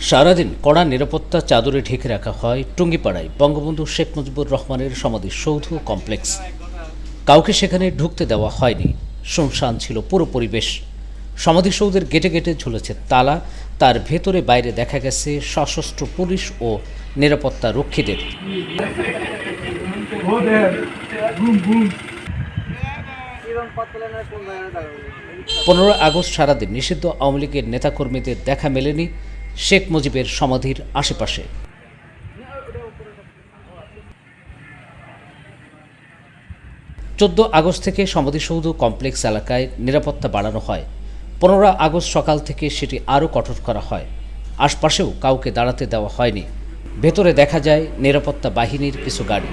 সারাদিন কড়া নিরাপত্তা চাদরে ঢেকে রাখা হয় টুঙ্গিপাড়ায়। বঙ্গবন্ধু শেখ মুজিবুর রহমানের সমাধি সৌধ কমপ্লেক্স। কাউকে সেখানে ঢুকতে দেওয়া হয়নি। শুনশান ছিল পুরো পরিবেশ। সমাধিসৌধের গেটে গেটে ঝুলেছে তালা। তার ভেতরে বাইরে দেখা গেছে সশস্ত্র পুলিশ ও নিরাপত্তা রক্ষীদের। পনেরো আগস্ট সারাদিন নিষিদ্ধ আওয়ামী লীগের নেতাকর্মীদের দেখা মেলেনি। শেখ মুজিবের সমাধির আশেপাশে। চোদ্দ আগস্ট থেকে সমাধিসৌধ কমপ্লেক্স এলাকায় নিরাপত্তা বাড়ানো হয়। পনেরো আগস্ট সকাল থেকে সেটি আরও কঠোর করা হয়। আশপাশেও কাউকে দাঁড়াতে দেওয়া হয়নি। ভেতরে দেখা যায় নিরাপত্তা বাহিনীর কিছু গাড়ি।